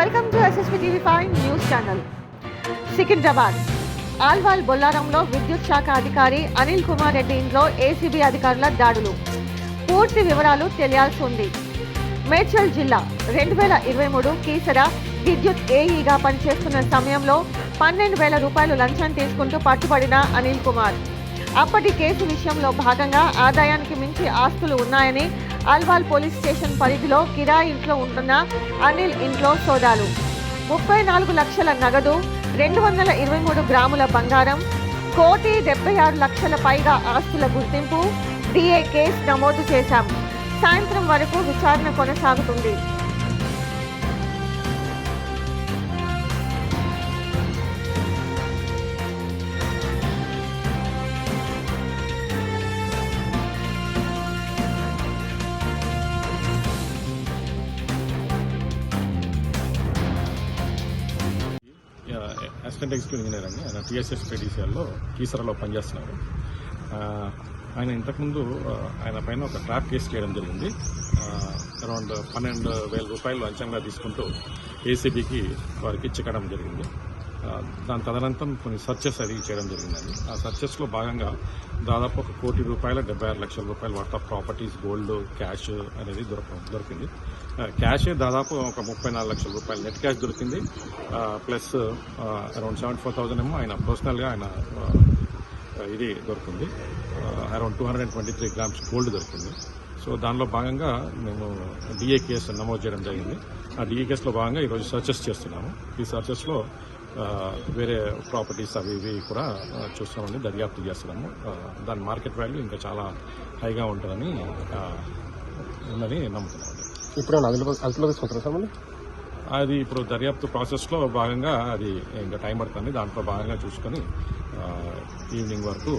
SSP TV five news channel. Secunderabad Alwal బొల్లారంలో విద్యుత్ శాఖ అధికారి అనిల్ కుమార్ రెడ్డి ఇంట్లో ఏసీబీ అధికారుల దాడులు. పూర్తి వివరాలు తెలియాల్సి ఉంది మేడ్చల్ జిల్లా రెండు వేల ఇరవై మూడు కీసర విద్యుత్ ఏఈగా పనిచేస్తున్న సమయంలో పన్నెండు వేల రూపాయలు లంచం తీసుకుంటూ పట్టుబడిన అనిల్ కుమార్. అప్పటి కేసు విషయంలో భాగంగా ఆదాయానికి మించి ఆస్తులు ఉన్నాయని అల్వాల్ పోలీస్ స్టేషన్ పరిధిలో కిరాయి ఇంట్లో ఉంటున్న అనిల్ ఇంట్లో సోదాలు. ముప్పై నాలుగు లక్షల నగదు రెండు వందల ఇరవై మూడు గ్రాముల బంగారం కోటి డెబ్బై ఆరు లక్షల పైగా ఆస్తుల గుర్తింపు డిఏ కేసు నమోదు చేశాం. సాయంత్రం వరకు విచారణ కొనసాగుతుంది. అసిస్టెంట్ ఎగ్జిక్యూటివ్ ఇంజనీర్ అండి ఆయన టీఎస్ఎస్ పీడీసీఎల్లో కీసరలో పనిచేస్తున్నారు. ఆయన ఇంతకుముందు ఆయన పైన ఒక ట్రాప్ కేసు చేయడం జరిగింది. అరౌండ్ పన్నెండు వేల రూపాయలు అంచంగా తీసుకుంటూ ఏసీబీకి వారికి చిక్కడం జరిగింది. దాని తదనంతరం కొన్ని సర్చెస్ అది చేయడం జరిగిందండి. ఆ సర్చెస్లో భాగంగా దాదాపు ఒక కోటి రూపాయల డెబ్బై ఆరు లక్షల రూపాయల వాటర్ ప్రాపర్టీస్ గోల్డ్ క్యాష్ అనేది దొరక దొరికింది. క్యాషే దాదాపు ఒక ముప్పై నాలుగు లక్షల రూపాయలు నెట్ క్యాష్ దొరికింది. Plus around seventy four thousand ఏమో ఆయన పర్సనల్గా ఆయన ఇది దొరికింది. Around two hundred twenty three grams gold దొరికింది. సో దానిలో భాగంగా మేము డిఏ కేసు నమోదు చేయడం జరిగింది. ఆ డిఏ కేసులో భాగంగా ఈరోజు సర్చెస్ చేస్తున్నాము. ఈ సర్చెస్లో వేరే ప్రాపర్టీస్ అవి ఇవి కూడా ఆ, చూస్తామని దర్యాప్తు చేస్తున్నాము. దాని మార్కెట్ వాల్యూ ఇంకా చాలా హైగా ఉంటుందని ఉందని నమ్ముతున్నామండి ఇప్పుడు తీసుకుంటారా సార్ అది ఇప్పుడు దర్యాప్తు ప్రాసెస్లో భాగంగా అది ఇంకా టైం పడుతుంది. దాంట్లో భాగంగా చూసుకొని ఈవినింగ్ వరకు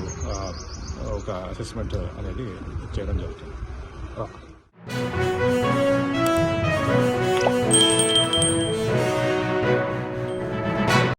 ఒక అసెస్మెంట్ అనేది చేయడం జరుగుతుంది.